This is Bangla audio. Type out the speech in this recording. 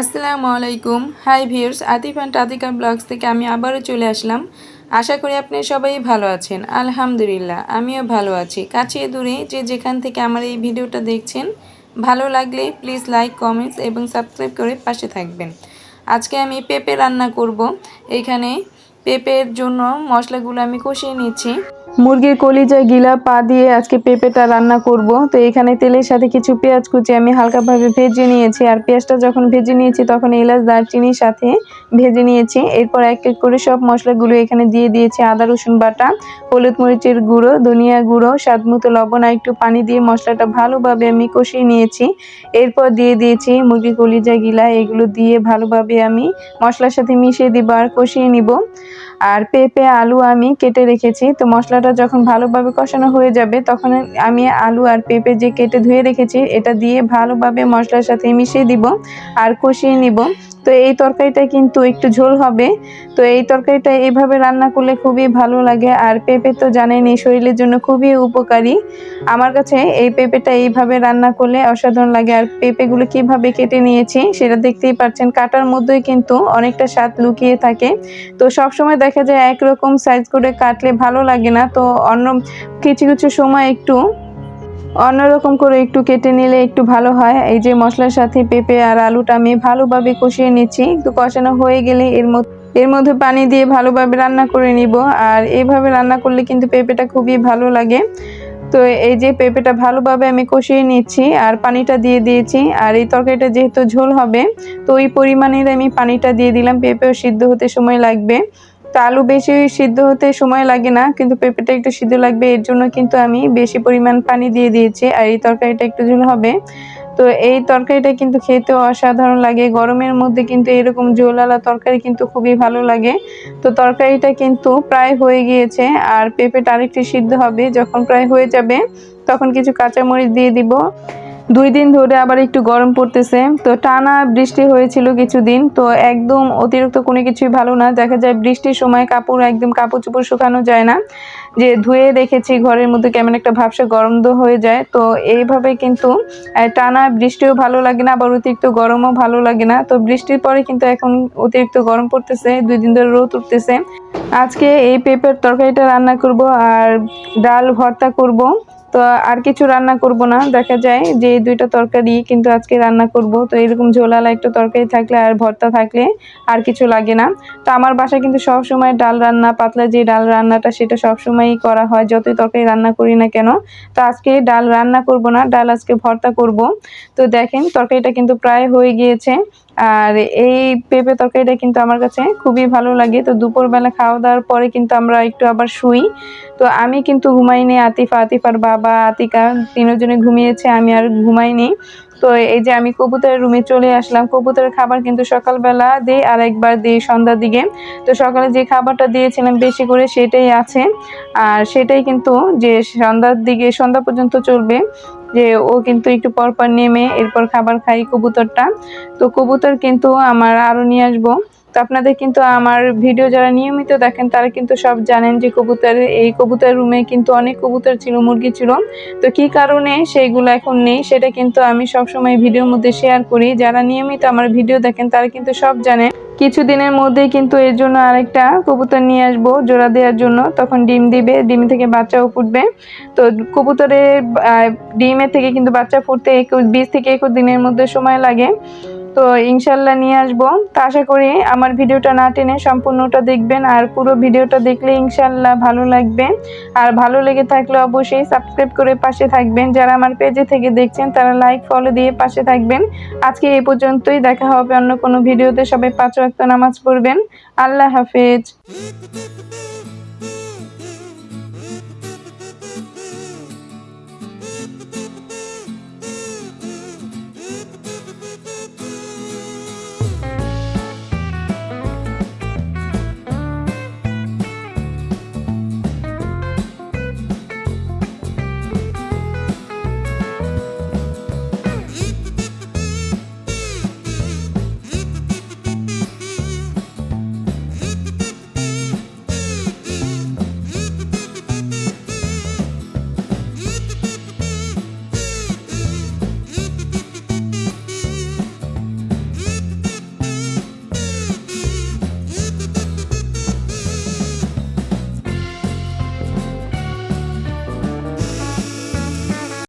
আসসালামু আলাইকুম। Hi viewers Atif and Atika vlogs থেকে আমি আবারও চলে আসলাম। আশা করি আপনি সবাই ভালো আছেন। আলহামদুলিল্লাহ, আমিও ভালো আছি। কাছে দূরে যে যেখান থেকে আমার এই ভিডিওটা দেখছেন, ভালো লাগলে প্লিজ লাইক কমেন্টস এবং সাবস্ক্রাইব করে পাশে থাকবেন। আজকে আমি পেঁপে রান্না করব। এখানে পেঁপের জন্য মশলাগুলো আমি কষিয়ে নিচ্ছি। মুরগির কলিজা গিলা পা দিয়ে আজকে পেঁপেটা রান্না করব। তো এখানে তেলের সাথে কিছু পেঁয়াজ কুচি আমি হালকাভাবে ভেজে নিয়েছি। আর পেঁয়াজটা যখন ভেজে নিয়েছি, তখন এলাচ, দারচিনির সাথে ভেজে নিয়েছি। এরপর এক এক করে সব মশলাগুলো এখানে দিয়ে দিয়েছি। আদা, রসুন বাটা, হলুদ মরিচের গুঁড়ো, ধনিয়া গুঁড়ো, স্বাদ মতো লবণ আর একটু পানি দিয়ে মশলাটা ভালোভাবে আমি কষিয়ে নিয়েছি। এরপর দিয়ে দিয়েছি মুরগির কলিজা গিলা এগুলো দিয়ে ভালোভাবে আমি মশলার সাথে মিশিয়ে দিব আর কষিয়ে নিব। আর পেঁপে, আলু আমি কেটে রেখেছি। তো মশলাটা যখন ভালোভাবে কষানো হয়ে যাবে, তখন আমি আলু আর পেঁপে যে কেটে ধুয়ে রেখেছি, এটা দিয়ে ভালোভাবে মশলার সাথে মিশিয়ে দিব আর কষিয়ে নিব। তো এই তরকারিটা কিন্তু একটু ঝোল হবে। তো এই তরকারিটা এইভাবে রান্না করলে খুবই ভালো লাগে। আর পেঁপে তো জানেনি শরীরের জন্য খুবই উপকারী। আমার কাছে এই পেঁপেটা এইভাবে রান্না করলে অসাধারণ লাগে। আর পেঁপেগুলো কীভাবে কেটে নিয়েছি, সেটা দেখতেই পাচ্ছেন। কাটার মধ্যেই কিন্তু অনেকটা স্বাদ লুকিয়ে থাকে। তো সব সময় দেখা যায় একরকম সাইজ করে কাটলে ভালো লাগে না। তো অন্য কিছু কিছু সময় একটু অন্যরকম করে একটু কেটে নিলে একটু ভালো হয়। এই যে মশলার সাথে পেঁপে আর আলুটা আমি ভালোভাবে কষিয়ে নিচ্ছি। একটু কষানো হয়ে গেলে এর মধ্যে এর মধ্যে পানি দিয়ে ভালোভাবে রান্না করে নিব। আর এইভাবে রান্না করলে কিন্তু পেঁপেটা খুবই ভালো লাগে। তো এই যে পেঁপেটা ভালোভাবে আমি কষিয়ে নিচ্ছি আর পানিটা দিয়ে দিয়েছি। আর এই তরকারিটা যেহেতু ঝোল হবে, তো ওই পরিমাণের আমি পানিটা দিয়ে দিলাম। পেঁপেও সিদ্ধ হতে সময় লাগবে। তো আলু বেশি সিদ্ধ হতে সময় লাগে না, কিন্তু পেঁপেটা একটু সিদ্ধ লাগবে, এর জন্য কিন্তু আমি বেশি পরিমাণ পানি দিয়ে দিয়েছি, আর এই তরকারিটা একটু ঝোল হবে। তো এই তরকারিটা কিন্তু খেতে অসাধারণ লাগে, গরমের মধ্যে কিন্তু এরকম ঝোলালা তরকারি কিন্তু খুবই ভালো লাগে। তো তরকারিটা কিন্তু প্রায় হয়ে গিয়েছে, আর পেঁপেটা আরেকটি সিদ্ধ হবে, যখন প্রায় হয়ে যাবে, তখন কিছু কাঁচামরিচ দিয়ে দিব। দুই দিন ধরে আবার একটু গরম পড়তেছে। তো টানা বৃষ্টি হয়েছিল কিছুদিন, তো একদম অতিরিক্ত কোনো কিছুই ভালো না। দেখা যায় বৃষ্টির সময় কাপড় একদম কাপড় চোপড় শুকানো যায় না। যে ধুয়ে রেখেছি, ঘরের মধ্যে কেমন একটা ভাবসা গরম হয়ে যায়। তো এইভাবে কিন্তু টানা বৃষ্টিও ভালো লাগে না, আবার অতিরিক্ত গরমও ভালো লাগে না। তো বৃষ্টির পরে কিন্তু এখন অতিরিক্ত গরম পড়তেছে, দুই দিন ধরে রোদ উঠতেছে। আজকে এই পেঁপের তরকারিটা রান্না করব আর ডাল ভর্তা করব। তো আর কিছু রান্না করব না, দেখা যায় যে দুইটা তরকারি কিন্তু আজকে রান্না করব। তো এরকম ঝোলালা একটা তরকারি থাকলে আর ভর্তা থাকলে আর কিছু লাগে না। তো আমার বাসায় কিন্তু সব সময় ডাল রান্না, পাতলা যে ডাল রান্নাটা সেটা সব সময়ই করা হয়, যতই তরকারি রান্না করি না কেন। তো আজকে ডাল রান্না করব না, ডাল আজকে ভর্তা করব। তো দেখেন তরকারিটা কিন্তু প্রায় হয়ে গিয়েছে। আর এই পেঁপে তরকারিটা কিন্তু আমার কাছে খুবই ভালো লাগে। তো দুপুরবেলা খাওয়া দাওয়ার পরে কিন্তু আমরা একটু আবার শুই। তো আমি কিন্তু ঘুমাইনি, আতিফা, আতিফার বাবা, আতিকা তিনজনে ঘুমিয়েছে, আমি আর ঘুমাইনি। তো এই যে আমি কবুতরের রুমে চলে আসলাম, কবুতরের খাবার কিন্তু সকালবেলা দিই আর একবার দিই সন্ধ্যার দিকে। তো সকালে যে খাবারটা দিয়েছিলাম বেশি করে সেটাই আছে। আর সেটাই কিন্তু যে সন্ধ্যার দিকে, সন্ধ্যা পর্যন্ত চলবে যে ও কিন্তু একটু পরপর নেমে এরপর খাবার খাই কবুতরটা। তো কবুতর কিন্তু আমার আরও নিয়ে আসব। তো আপনাদের কিন্তু আমার ভিডিও যারা নিয়মিত দেখেন, তারা কিন্তু সব জানেন যে কবুতরের এই কবুতর রুমে কিন্তু অনেক কবুতর ছিল, মুরগি ছিল। তো কি কারণে সেইগুলো এখন নেই, সেটা কিন্তু আমি সব সময় ভিডিওর মধ্যে শেয়ার করি। যারা নিয়মিত আমার ভিডিও দেখেন, তারা কিন্তু সব জানেন কিছুদিনের মধ্যেই কিন্তু এর জন্য আরেকটা কবুতর নিয়ে আসব, জোড়া দেওয়ার জন্য। তখন ডিম দিবে, ডিম থেকে বাচ্চাও ফুটবে। তো কবুতরের ডিমের থেকে কিন্তু বাচ্চা ফুটতে একুশ, বিশ থেকে একুশ দিনের মধ্যে সময় লাগে। তো ইনশাল্লাহ নিয়ে আসব। তো আশা করি আমার ভিডিওটা না টেনে সম্পূর্ণটা দেখবেন আর পুরো ভিডিওটা দেখলে ইনশাল্লাহ ভালো লাগবে। আর ভালো লেগে থাকলে অবশ্যই সাবস্ক্রাইব করে পাশে থাকবেন। যারা আমার পেজে থেকে দেখছেন, তারা লাইক, ফলো দিয়ে পাশে থাকবেন। আজকে এই পর্যন্তই, দেখা হবে অন্য কোনো ভিডিওতে। সবাই পাঁচ ওয়াক্ত নামাজ পড়বেন। আল্লাহ হাফেজ।